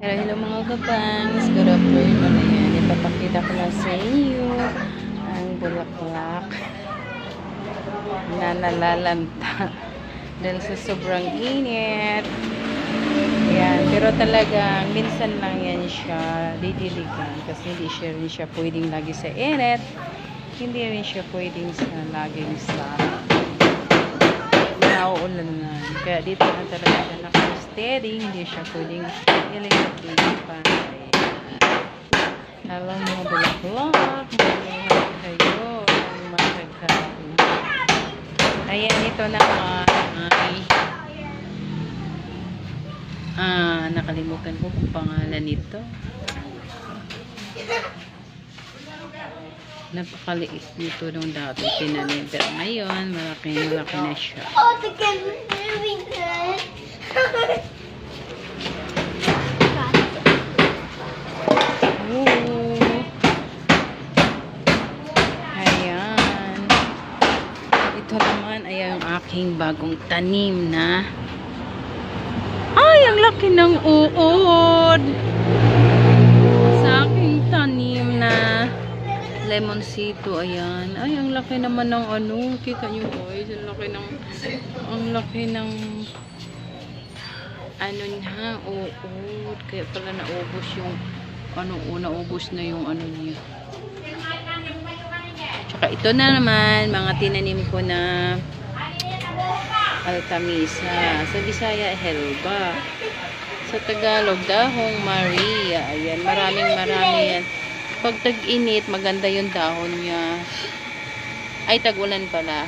Hello, hello mga kapangs. Good afternoon. Ayan, ipapakita ko na sa inyo ang bulaklak na nalalanta dahil sa sobrang init. Ayan, pero talagang minsan lang yan siya didiligan kasi hindi siya rin siya pwedeng lagi sa init. Hindi rin siya pwedeng sa laging sa nauulanan. Kaya dito na talaga siya naka-steady. Hindi siya pwedeng iligpit pa. Alam mo, bulaklak. Mabuhay kayo. Ang matagaling. Ayan, ito naman ay ah, nakalimutan ko kung pangalan nito. Napakaliit nito nung dati tinanim. Pero ngayon, malaki malaki na siya. Oh, the Ito naman ay ang aking bagong tanim na ay, ang laki ng uod. Sa aking tanim na lemonsito, ayan. Ay, ang laki naman ng ano. Kita nyo guys, ang laki ng ang laki ng ano na, uod. Kaya pala naubos yung ano, naubos na yung ano niya. Tsaka ito na naman, mga tinanim ko na altamisa. Sa Bisaya, helba. Sa Tagalog, dahong Maria. Ayan, maraming marami yan. Pag tag-init, maganda yung dahon niya. Ay, tag-ulan pala.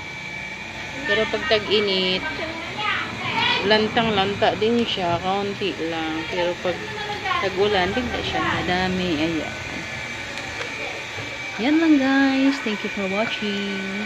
Pero pag tag-init, lantang-lanta din siya, kaunti lang. Pero pag tag-ulan, bigla siya madami. Ayan. Yan lang guys. Thank you for watching.